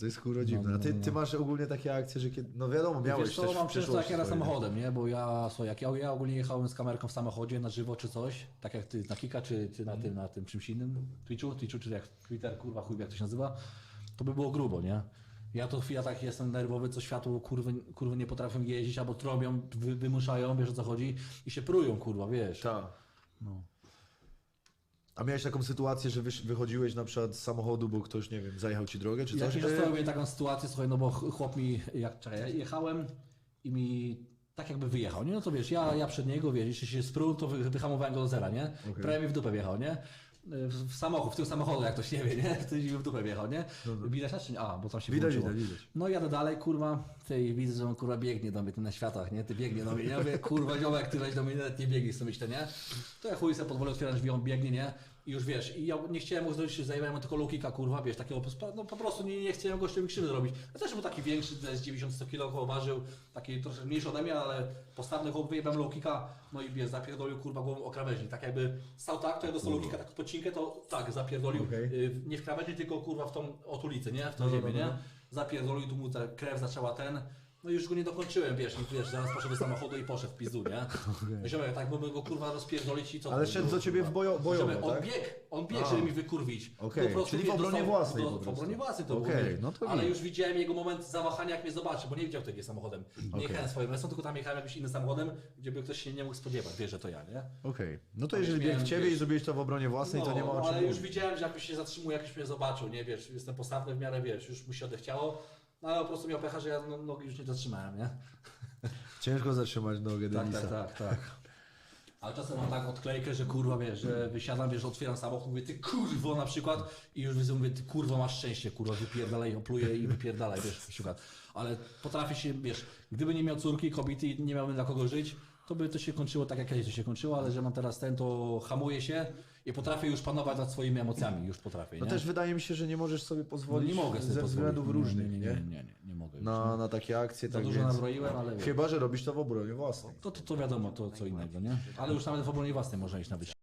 to jest chuj dziwne. A ty, ty masz ogólnie takie akcje, że kiedy, no wiadomo, miałeś Wiesz co, też w mam często jak jadę samochodem, nie? Bo ja, słuchaj, jak ja, ja ogólnie jechałem z kamerką w samochodzie na żywo czy coś, tak jak ty na Kika, czy ty na tym, na tym czymś innym, Twitchu, Twitchu, czy jak Twitter, kurwa, chuj, jak to się nazywa, to by było grubo, nie? Ja to chwila tak jestem nerwowy, co światło, kurwy, kurwy nie potrafią jeździć, albo trąbią, wy, wymuszają, wiesz o co chodzi, i się prują, kurwa, wiesz. Tak. No. A miałeś taką sytuację, że wysz, wychodziłeś na przykład z samochodu, bo ktoś, nie wiem, zajechał ci drogę czy Ja coś? E, zostawiłem taką sytuację, słuchaj, no bo ch- chłop mi, jak czekaj, ja jechałem i mi tak jakby wyjechał, nie? No to wiesz, ja, ja przed niego, wiesz, jeśli się sprół, to wy- wyhamowałem go do zera, nie? Prawie mi w dupę wjechał, nie? W, samochód, w tył samochodu, jak ktoś nie wie, nie? Mi w dupę wjechał, nie? Widać nas czy nie? A, bo tam się Widać, włączyło. widać, widać. No jadę dalej, kurwa, ty widzę, że on kurwa biegnie do mnie, ten na światach, nie? Ty biegnie do mnie, ja mówię, kurwa, ziomek, ty weź do mnie, nawet nie biegnij, sobie myślę, nie? To ja chuj sobie pozwolę otwierać drzwi, on biegnie, nie? I już wiesz, i ja nie chciałem mu zrobić, zajmowałem mu tylko lukika, kurwa, wiesz, takiego, no po prostu nie, nie chciałem gościu mi krzywdy zrobić. A też był taki większy, z 90 kg około ważył, taki troszkę mniejszy ode mnie, ale postawny chłop, wyjebałem lukika, no i wiesz, zapierdolił kurwa głową o krawężnik, tak jakby stał tak, to ja dostał lukika, tak podcinkę, to tak, zapierdolił, Okej. y, nie w krawężnik, tylko kurwa w tą otulicę, nie? W tą No, no, ziemię, no, nie? no. Zapierdolił, tu mu ta krew zaczęła ten, no już go nie dokończyłem, wiesz, i wiesz, zaraz poszedł do samochodu i poszedł w pizdu, nie? Ziomek, tak mógłbym go kurwa rozpierdolić i co? Ale szedł do ciebie w bojo- bojowo, Ziomek, On tak? biegł, on biegł, żeby mi wykurwić. Okej, prostu, czyli w obronie własnej do- W obronie własnej to Okej, było, no to Ale już widziałem jego moment zawahania, jak mnie zobaczył, bo nie widział tego samochodem. Nie Okej. jechałem swoim mesą, tylko tam jechałem jakimś innym samochodem, gdzie by ktoś się nie mógł spodziewać, wiesz, że to ja, nie? Okej. No to jeżeli biegł w ciebie wiesz- i zrobiłeś to w obronie własnej, to nie ma o No, czym ale już widziałem, że jakoś się zatrzymuje, jakoś mnie zobaczył, nie, wiesz, jestem postawny w miarę, wiesz, już mu się odechciało. No ale po prostu miał pecha, że ja no, nogi już nie zatrzymałem, nie? Ciężko zatrzymać nogę Tak, Denisa. tak, tak, tak. Ale czasem mam tak odklejkę, że kurwa wiesz, że wysiadam, wiesz, otwieram samochód, mówię ty kurwo na przykład i już widzę, mówię ty kurwo masz szczęście, kurwa wypierdalaj, opluję i wypierdalaj, wiesz, na przykład. Ale potrafię się, wiesz, gdyby nie miał córki, kobiety i nie miałbym dla kogo żyć, to by to się kończyło tak jak kiedyś to się kończyło, ale że mam teraz ten, to hamuję się i potrafię już panować nad swoimi emocjami, już potrafię, No nie? też wydaje mi się, że nie możesz sobie No pozwolić nie mogę sobie ze pozwolić. względów Nie, różnych, nie, nie? nie, nie, nie, nie, mogę już. Na, na takie akcje, Za tak dużo więc... nabroiłem, ale. Chyba, że robisz to w obronie własnej. To, to, to wiadomo, to co innego, nie? Ale już nawet w obronie własnej można iść na wyścig.